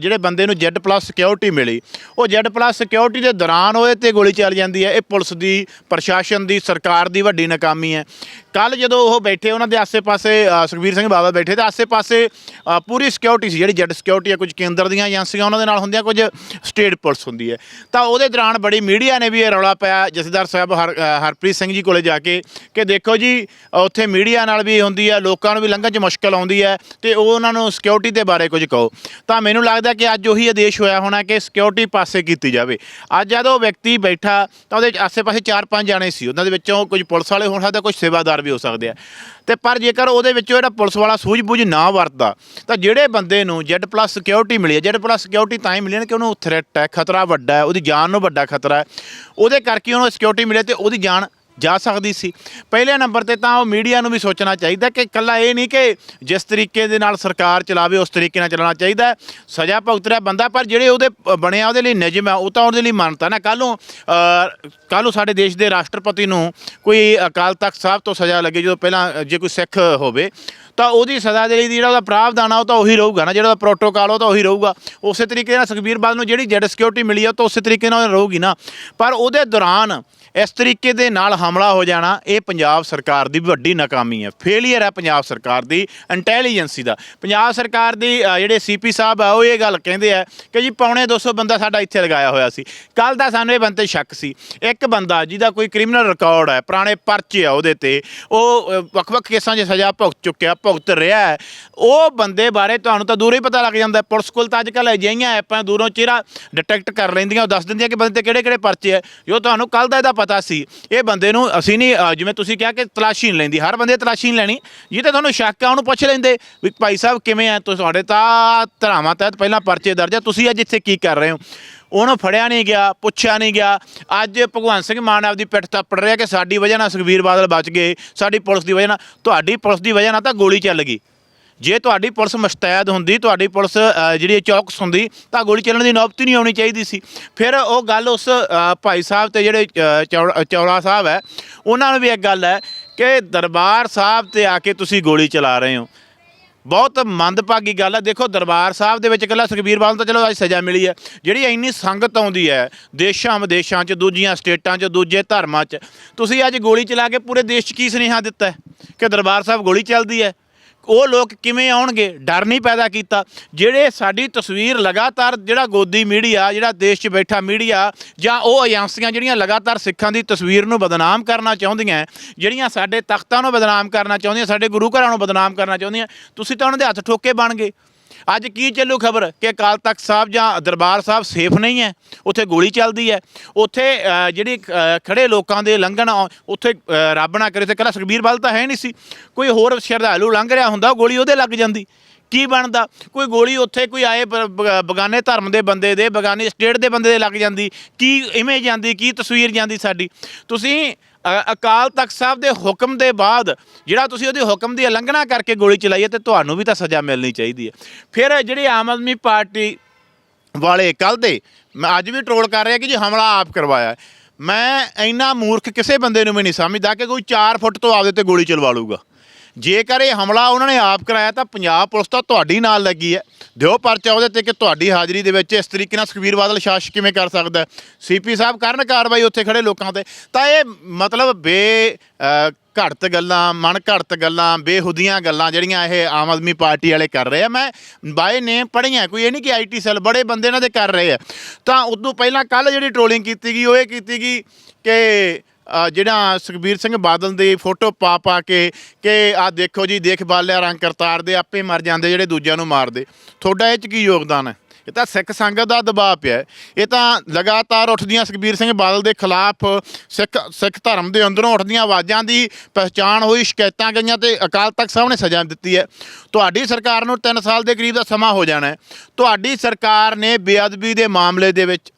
ਜਿਹੜੇ ਬੰਦੇ ਨੂੰ ਜੈਡ ਪਲੱਸ ਸਿਕਿਉਰਿਟੀ ਮਿਲੀ, ਉਹ ਜੈਡ ਪਲੱਸ ਸਿਕਿਉਰਿਟੀ ਦੇ ਦੌਰਾਨ ਉਹਦੇ ਤੇ ਗੋਲੀ ਚੱਲ ਜਾਂਦੀ ਹੈ। ਇਹ ਪੁਲਿਸ ਦੀ ਪ੍ਰਸ਼ਾਸਨ ਦੀ ਸਰਕਾਰ ਦੀ ਵੱਡੀ ਨਾਕਾਮੀ ਹੈ। ਕੱਲ ਜਦੋਂ ਉਹ ਬੈਠੇ ਉਹਨਾਂ ਦੇ ਆਸੇ-ਪਾਸੇ ਅ, ਸੁਖਬੀਰ ਸਿੰਘ ਬਾਦਲ ਬੈਠੇ ਤੇ ਆਸੇ-ਪਾਸੇ ਪੂਰੀ ਸਿਕਿਉਰਿਟੀ ਸੀ। ਜਿਹੜੀ ਜੈਡ ਸਿਕਿਉਰਿਟੀ ਹੈ ਕੁਝ ਕੇਂਦਰ ਦੀਆਂ ਏਜੰਸੀਆਂ ਉਹਨਾਂ ਦੇ ਨਾਲ ਹੁੰਦੀਆਂ ਕੁਝ ਸਟੇਟ ਪੁਲਿਸ ਹੁੰਦੀ ਹੈ। ਤਾਂ ਉਹਦੇ ਦੌਰਾਨ ਬੜੀ ਮੀਡੀਆ ਨੇ ਵੀ ਇਹ ਰੌਲਾ ਪਾਇਆ। ਜਥੇਦਾਰ ਸਾਹਿਬ ਹਰ ਹਰਪ੍ਰੀਤ ਸਿੰਘ ਜੀ ਕੋਲੇ ਜਾ ਕੇ ਕਿ ਦੇਖੋ ਜੀ ਉੱਥੇ ਮੀਡੀਆ ਨਾਲ ਵੀ ਹੁੰਦੀ ਹੈ ਲੋਕਾਂ ਨੂੰ ਵੀ ਲੰਘਣ 'ਚ ਮੁਸ਼ਕਲ ਆਉਂਦੀ ਹੈ ਤੇ ਉਹ ਉਹਨਾਂ ਨੂੰ ਸਿਕਿਉਰਿਟੀ ਦੇ ਬਾਰੇ ਕੁਝ ਕਹੋ। ਤਾਂ ਮੈਨੂੰ ਲੱਗਦਾ ਕਿ ਅੱਜ ਉਹੀ ਆਦੇਸ਼ ਹੋਇਆ ਹੋਣਾ ਕਿ ਸਿਕਿਉਰਿਟੀ ਪਾਸੇ ਕੀਤੀ ਜਾਵੇ। ਅੱਜ ਜਦ ਉਹ ਵਿਅਕਤੀ ਬੈਠਾ ਤਾਂ ਉਹਦੇ ਆਸੇ-ਪਾਸੇ ਚਾਰ ਪੰਜ ਜਾਣੇ ਸੀ। ਉਹਨਾਂ ਦੇ ਵਿੱਚੋਂ ਕੁਝ ਪੁਲਿਸ ਵਾਲੇ ਹੋ ਸਕਦੇ, ਕੁਝ ਸੇਵਾਦਾਰ ਵੀ ਹੋ ਸਕਦੇ ਆ। ਤੇ ਪਰ ਜੇਕਰ ਉਹਦੇ ਵਿੱਚੋਂ ਜਿਹੜਾ ਪੁਲਿਸ ਵਾਲਾ ਸੂਝ-ਬੂਝ ਨਾ ਵਰਤਦਾ, ਤਾਂ ਜਿਹੜੇ ਬੰਦੇ ਨੂੰ Z+ ਸਿਕਿਉਰਿਟੀ ਮਿਲੀ ਹੈ Z+ ਸਿਕਿਉਰਿਟੀ ਤਾਂ ਹੀ ਮਿਲੀ ਹੈ ਕਿ ਉਹਨੂੰ ਥ੍ਰੈਟ ਹੈ, ਖਤਰਾ ਵੱਡਾ ਹੈ, ਉਹਦੀ ਜਾਨ ਨੂੰ ਵੱਡਾ ਖਤਰਾ ਹੈ। ਉਹਦੇ ਕਰਕੇ ਉਹਨੂੰ ਸਿਕਿਉਰਿਟੀ ਮਿਲੇ ਤੇ ਉਹਦੀ ਜਾਨ ਜਾ ਸਕਦੀ ਸੀ। ਪਹਿਲੇ ਨੰਬਰ ਤੇ ਤਾਂ ਉਹ ਮੀਡੀਆ ਨੂੰ ਵੀ ਸੋਚਣਾ ਚਾਹੀਦਾ ਕਿ ਕੱਲਾ ਇਹ ਨਹੀਂ ਕਿ ਜਿਸ ਤਰੀਕੇ ਦੇ ਨਾਲ ਸਰਕਾਰ ਚਲਾਵੇ, ਉਸ ਤਰੀਕੇ ਨਾਲ ਚਲਾਉਣਾ ਚਾਹੀਦਾ ਸਜ਼ਾ ਭੁਗਤ ਰਿਹਾ ਬੰਦਾ, ਪਰ ਜਿਹੜੇ ਉਹਦੇ ਬਣਿਆ ਉਹਦੇ ਲਈ ਨਿਯਮ ਆ ਉਹ ਤਾਂ ਉਹਦੇ ਲਈ ਮੰਨਤਾ ਨਾ ਕੱਲ ਨੂੰ ਕੱਲ ਨੂੰ ਸਾਡੇ ਦੇਸ਼ ਦੇ ਰਾਸ਼ਟਰਪਤੀ ਨੂੰ ਕੋਈ ਅਕਾਲ ਤਖਤ ਸਾਹਿਬ ਤੋਂ ਸਜ਼ਾ ਲੱਗੇ, ਜਦੋਂ ਪਹਿਲਾਂ ਜੇ ਕੋਈ ਸਿੱਖ ਹੋਵੇ, ਤਾਂ ਉਹਦੀ ਸਜ਼ਾ ਦੇ ਲਈ ਜਿਹੜਾ ਉਹਦਾ ਪ੍ਰਾਵਧਾਨ ਆ, ਉਹ ਤਾਂ ਉਹੀ ਰਹੂਗਾ ਨਾ। ਜਿਹੜਾ ਉਹਦਾ ਪ੍ਰੋਟੋਕਾਲ ਉਹ ਤਾਂ ਉਹੀ ਰਹੂਗਾ। ਉਸੇ ਤਰੀਕੇ ਨਾਲ ਸੁਖਬੀਰ ਬਾਦਲ ਨੂੰ ਜਿਹੜੀ ਜੈਡ ਸਿਕਿਉਰਿਟੀ ਮਿਲੀ ਆ, ਉਹ ਤਾਂ ਉਸੇ ਤਰੀਕੇ ਨਾਲ ਰਹੂਗੀ ਨਾ। ਪਰ ਉਹਦੇ ਦੌਰਾਨ ਇਸ ਤਰੀਕੇ ਦੇ ਨਾਲ ਹਮਲਾ ਹੋ ਜਾਣਾ ਇਹ ਪੰਜਾਬ ਸਰਕਾਰ ਦੀ ਵੱਡੀ ਨਾਕਾਮੀ ਹੈ। ਫੇਲਿਅਰ ਹੈ ਪੰਜਾਬ ਸਰਕਾਰ ਦੀ ਇੰਟੈਲੀਜੈਂਸੀ ਦਾ। ਪੰਜਾਬ ਸਰਕਾਰ ਦੀ ਅ, ਜਿਹੜੇ ਸੀਪੀ ਸਾਹਿਬ ਆ ਉਹ ਇਹ ਗੱਲ ਕਹਿੰਦੇ ਆ ਕਿ ਜੀ ਪੌਣੇ 200 ਬੰਦਾ ਸਾਡਾ ਇੱਥੇ ਲਗਾਇਆ ਹੋਇਆ ਸੀ। ਕੱਲ ਦਾ ਸਾਨੂੰ ਇਹ ਬੰਦੇ 'ਤੇ ਸ਼ੱਕ ਸੀ। ਇੱਕ ਬੰਦਾ ਜਿਹਦਾ ਕੋਈ ਕ੍ਰਿਮੀਨਲ ਰਿਕਾਰਡ ਹੈ ਪੁਰਾਣੇ ਪਰਚੇ ਆ ਉਹਦੇ ਤੇ ਉਹ ਅ, ਵੱਖ-ਵੱਖ ਕੇਸਾਂ 'ਚ ਸਜ਼ਾ ਭੁਗਤ ਚੁੱਕਿਆ ਭੁਗਤ ਰਿਹਾ ਹੈ। ਉਹ ਬੰਦੇ ਬਾਰੇ ਤੁਹਾਨੂੰ ਤਾਂ ਦੂਰੋਂ ਹੀ ਪਤਾ ਲੱਗ ਜਾਂਦਾ ਹੈ। ਪੁਲਿਸ ਕੋਲ ਤਾਂ ਅੱਜ ਕੱਲ੍ਹ ਅਜਿਹੀਆਂ ਐਪਾਂ ਦੂਰੋਂ ਚਿਹਰਾ ਡਿਟੈਕਟ ਕਰ ਲੈਂਦੀਆਂ ਉਹ ਦੱਸ ਦਿੰਦੀਆਂ ਕਿ ਬੰਦੇ ਤੇ ਕਿਹੜੇ-ਕਿਹੜੇ ਪਰਚੇ ਹੈ ਜੋ ਤੁਹਾਨੂੰ ਕੱਲ ਦਾ ਇਹਦਾ ਪਤਾ ਸੀ। ਇਹ ਬੰਦੇ ਨੂੰ ਅਸੀਂ ਨਹੀਂ ਅ, ਜਿਵੇਂ ਤੁਸੀਂ ਕਿਹਾ ਕਿ ਤਲਾਸ਼ੀ ਨਹੀਂ ਲੈਂਦੀ। ਹਰ ਬੰਦੇ ਦੀ ਤਲਾਸ਼ੀ ਨਹੀਂ ਲੈਣੀ। ਜੇ ਤੁਹਾਨੂੰ ਸ਼ੱਕ ਆ ਉਹਨੂੰ ਪੁੱਛ ਲੈਂਦੇ ਵੀ ਭਾਈ ਸਾਹਿਬ ਕਿਵੇਂ ਆ? ਤੁਹਾਡੇ ਤਾਂ ਧਰਾਵਾਂ ਤਹਿਤ ਪਹਿਲਾਂ ਪਰਚੇ ਦਰਜ ਆ। ਤੁਸੀਂ ਅੱਜ ਇੱਥੇ ਕੀ ਕਰ ਰਹੇ ਹੋ? ਉਹਨੂੰ ਫੜਿਆ ਨਹੀਂ ਗਿਆ ਪੁੱਛਿਆ ਨਹੀਂ ਗਿਆ। ਅੱਜ ਭਗਵੰਤ ਸਿੰਘ ਮਾਨ ਆਪਦੀ ਪਿੱਠ ਤੱਪੜ ਰਿਹਾ ਕਿ ਸਾਡੀ ਵਜ੍ਹਾ ਨਾਲ ਸੁਖਬੀਰ ਬਾਦਲ ਬਚ ਗਏ ਸਾਡੀ ਪੁਲਿਸ ਦੀ ਵਜ੍ਹਾ ਨਾਲ। ਤੁਹਾਡੀ ਪੁਲਿਸ ਦੀ ਵਜ੍ਹਾ ਨਾਲ ਤਾਂ ਗੋਲੀ ਚੱਲ ਗਈ। ਜੇ ਤੁਹਾਡੀ ਪੁਲਿਸ ਮੁਸ਼ਤੈਦ ਹੁੰਦੀ ਤੁਹਾਡੀ ਪੁਲਿਸ ਅ, ਜਿਹੜੀ ਚੌਕਸ ਹੁੰਦੀ ਤਾਂ ਗੋਲੀ ਚੱਲਣ ਦੀ ਨੌਬਤ ਨਹੀਂ ਆਉਣੀ ਚਾਹੀਦੀ ਸੀ। ਫਿਰ ਉਹ ਗੱਲ ਉਸ ਭਾਈ ਸਾਹਿਬ ਤੇ ਜਿਹੜੇ ਅ, ਚੌੜਾ- ਸਾਹਿਬ ਹੈ ਉਹਨਾਂ ਨੂੰ ਵੀ ਇੱਕ ਗੱਲ ਹੈ ਕਿ ਦਰਬਾਰ ਸਾਹਿਬ ਤੇ ਆ ਕੇ ਤੁਸੀਂ ਗੋਲੀ ਚਲਾ ਰਹੇ ਹੋ। ਬਹੁਤ ਮੰਦਭਾਗੀ ਗੱਲ ਹੈ। ਦੇਖੋ ਦਰਬਾਰ ਸਾਹਿਬ ਦੇ ਵਿੱਚ ਇਕੱਲਾ ਸੁਖਬੀਰ ਬਾਦਲ ਤਾਂ ਚਲੋ ਅੱਜ ਸਜ਼ਾ ਮਿਲੀ ਹੈ। ਜਿਹੜੀ ਇੰਨੀ ਸੰਗਤ ਆਉਂਦੀ ਹੈ ਦੇਸ਼ਾਂ ਵਿਦੇਸ਼ਾਂ 'ਚ ਦੂਜੀਆਂ ਸਟੇਟਾਂ 'ਚ ਦੂਜੇ ਧਰਮਾਂ 'ਚ ਤੁਸੀਂ ਅੱਜ ਗੋਲੀ ਚਲਾ ਕੇ ਪੂਰੇ ਦੇਸ਼ 'ਚ ਕੀ ਸੁਨੇਹਾ ਦਿੱਤਾ ਕਿ ਦਰਬਾਰ ਸਾਹਿਬ ਗੋਲੀ ਚੱਲਦੀ ਹੈ? ਉਹ ਲੋਕ ਕਿਵੇਂ ਆਉਣਗੇ? ਡਰ ਨਹੀਂ ਪੈਦਾ ਕੀਤਾ। ਜਿਹੜੇ ਸਾਡੀ ਤਸਵੀਰ ਲਗਾਤਾਰ ਜਿਹੜਾ ਗੋਦੀ ਮੀਡੀਆ, ਜਿਹੜਾ ਦੇਸ਼ 'ਚ ਬੈਠਾ ਮੀਡੀਆ ਜਾਂ ਉਹ ਏਜੰਸੀਆਂ ਜਿਹੜੀਆਂ ਲਗਾਤਾਰ ਸਿੱਖਾਂ ਦੀ ਤਸਵੀਰ ਨੂੰ ਬਦਨਾਮ ਕਰਨਾ ਚਾਹੁੰਦੀਆਂ, ਜਿਹੜੀਆਂ ਸਾਡੇ ਤਖਤਾਂ ਨੂੰ ਬਦਨਾਮ ਕਰਨਾ ਚਾਹੁੰਦੀਆਂ, ਸਾਡੇ ਗੁਰੂ ਘਰਾਂ ਨੂੰ ਬਦਨਾਮ ਕਰਨਾ ਚਾਹੁੰਦੀਆਂ, ਤੁਸੀਂ ਤਾਂ ਉਹਨਾਂ ਦੇ ਹੱਥ ਠੋਕੇ ਬਣ ਗਏ। ਅੱਜ ਕੀ ਚੱਲੂ ਖਬਰ? ਕਿ ਅਕਾਲ ਤਖਤ ਸਾਹਿਬ ਜਾਂ ਦਰਬਾਰ ਸਾਹਿਬ ਸੇਫ ਨਹੀਂ ਹੈ ਉੱਥੇ ਗੋਲੀ ਚੱਲਦੀ ਹੈ। ਉੱਥੇ ਜਿਹੜੀ ਅ, ਖੜੇ ਲੋਕਾਂ ਦੇ ਲੰਘਣ ਆ, ਉੱਥੇ ਰੱਬ ਨਾ ਕਰੇ ਤੇ ਕੱਲਾ ਸੁਖਬੀਰ ਬਲ ਤਾਂ ਹੈ ਨਹੀਂ ਸੀ। ਕੋਈ ਹੋਰ ਸ਼ਰਧਾਲੂ ਲੰਘ ਰਿਹਾ ਹੁੰਦਾ ਉਹ ਗੋਲੀ ਉਹਦੇ ਲੱਗ ਜਾਂਦੀ। ਕੀ ਬਣਦਾ? ਕੋਈ ਗੋਲੀ ਉੱਥੇ ਕੋਈ ਆਏ ਬ- ਬਗਾਨੇ ਧਰਮ ਦੇ ਬੰਦੇ ਦੇ ਬਗਾਨੇ ਸਟੇਟ ਦੇ ਬੰਦੇ ਦੇ ਲੱਗ ਜਾਂਦੀ। ਕੀ ਇਮੇਜ ਜਾਂਦੀ ਕੀ ਤਸਵੀਰ ਜਾਂਦੀ ਸਾਡੀ? ਤੁਸੀਂ ਅਕਾਲ ਤਖਤ ਸਾਹਿਬ ਦੇ ਹੁਕਮ ਦੇ ਬਾਅਦ ਜਿਹੜਾ ਤੁਸੀਂ ਉਹਦੇ ਹੁਕਮ ਦੀ ਉਲੰਘਣਾ ਕਰਕੇ ਗੋਲੀ ਚਲਾਈ ਹੈ ਤੇ ਤੁਹਾਨੂੰ ਵੀ ਤਾਂ ਸਜ਼ਾ ਮਿਲਣੀ ਚਾਹੀਦੀ ਹੈ। ਫਿਰ ਜਿਹੜੀ ਆਮ ਆਦਮੀ ਪਾਰਟੀ ਵਾਲੇ ਕੱਲ ਦੇ, ਮੈਂ ਅੱਜ ਵੀ ਟਰੋਲ ਕਰ ਰਿਹਾ ਕਿ ਜੀ ਹਮਲਾ ਆਪ ਕਰਵਾਇਆ ਮੈਂ ਇੰਨਾ ਮੂਰਖ ਕਿਸੇ ਬੰਦੇ ਨੂੰ ਵੀ ਨਹੀਂ ਸਮਝਦਾ ਕਿ ਕੋਈ 4 ਫੁੱਟ ਤੋਂ ਆਪਦੇ ਤੇ ਗੋਲੀ ਚਲਵਾ ਲੂਗਾ ਜੇਕਰ ਇਹ ਹਮਲਾ ਉਹਨਾਂ ਨੇ ਆਪ ਕਰਾਇਆ ਤਾਂ ਪੰਜਾਬ ਪੁਲਿਸ ਤਾਂ ਤੁਹਾਡੀ ਨਾਲ ਲੱਗੀ ਹੈ। ਦਿਓ ਪਰਚਾ ਉਹਦੇ ਤੇ ਕਿ ਤੁਹਾਡੀ ਹਾਜ਼ਰੀ ਦੇ ਵਿੱਚ ਇਸ ਤਰੀਕੇ ਨਾਲ ਸੁਖਬੀਰ ਬਾਦਲ ਸ਼ਾਸਕ ਕਿਵੇਂ ਕਰ ਸਕਦਾ ਸੀਪੀ ਸਾਹਿਬ ਕਰਨ ਕਾਰਵਾਈ ਉੱਥੇ ਖੜੇ ਲੋਕਾਂ ਤੇ। ਤਾਂ ਇਹ ਮਤਲਬ ਬੇ ਅ, ਘੜਤ ਗੱਲਾਂ ਮਨ ਘੜਤ ਗੱਲਾਂ ਬੇਹੁਦੀਆਂ ਗੱਲਾਂ ਜਿਹੜੀਆਂ ਇਹ ਆਮ ਆਦਮੀ ਪਾਰਟੀ ਵਾਲੇ ਕਰ ਰਹੇ ਆ। ਮੈਂ ਬਾਏ ਨੇਮ ਪੜ੍ਹੀਆਂ ਕੋਈ ਇਹ ਨਹੀਂ ਕਿ ਆਈਟੀ ਸੈੱਲ ਬੜੇ ਬੰਦੇ ਇਹਨਾਂ ਦੇ ਕਰ ਰਹੇ ਆ। ਤਾਂ ਉਦੋਂ ਪਹਿਲਾਂ ਕੱਲ ਜਿਹੜੀ ਟ੍ਰੋਲਿੰਗ ਕੀਤੀ ਗਈ ਉਹ ਇਹ ਕੀਤੀ ਗਈ ਕਿ ਜਿਹੜਾ ਸੁਖਬੀਰ ਸਿੰਘ ਬਾਦਲ ਦੀ ਫੋਟੋ ਪਾ ਪਾ ਕੇ ਕਿ ਆ ਦੇਖੋ ਜੀ, ਦੇਖ ਬਾਲਿਆ ਰੰਗ ਕਰਤਾਰ ਦੇ, ਆਪੇ ਮਰ ਜਾਂਦੇ ਜਿਹੜੇ ਦੂਜਿਆਂ ਨੂੰ ਮਾਰਦੇ। ਤੁਹਾਡਾ ਇਹ ਚ ਕੀ ਯੋਗਦਾਨ ਹੈ? ਇਹ ਤਾਂ ਸਿੱਖ ਸੰਗਤ ਦਾ ਦਬਾਅ ਪਿਆ ਇਹ ਤਾਂ ਲਗਾਤਾਰ ਉੱਠਦੀਆਂ ਸੁਖਬੀਰ ਸਿੰਘ ਬਾਦਲ ਦੇ ਖਿਲਾਫ ਸਿੱਖ ਸਿੱਖ ਧਰਮ ਦੇ ਅੰਦਰੋਂ ਉੱਠਦੀਆਂ ਆਵਾਜ਼ਾਂ ਦੀ ਪਛਾਣ ਹੋਈ, ਸ਼ਿਕਾਇਤਾਂ ਗਈਆਂ ਤੇ ਅਕਾਲ ਤਖਤ ਸਾਹਿਬ ਨੇ ਸਜ਼ਾ ਦਿੱਤੀ ਹੈ। ਤੁਹਾਡੀ ਸਰਕਾਰ ਨੂੰ 3 ਸਾਲ ਦੇ ਕਰੀਬ ਦਾ ਸਮਾਂ ਹੋ ਜਾਣਾ ਹੈ। ਤੁਹਾਡੀ ਸਰਕਾਰ ਨੇ ਬੇਅਦਬੀ ਦੇ ਮਾਮਲੇ ਦੇ ਵਿੱਚ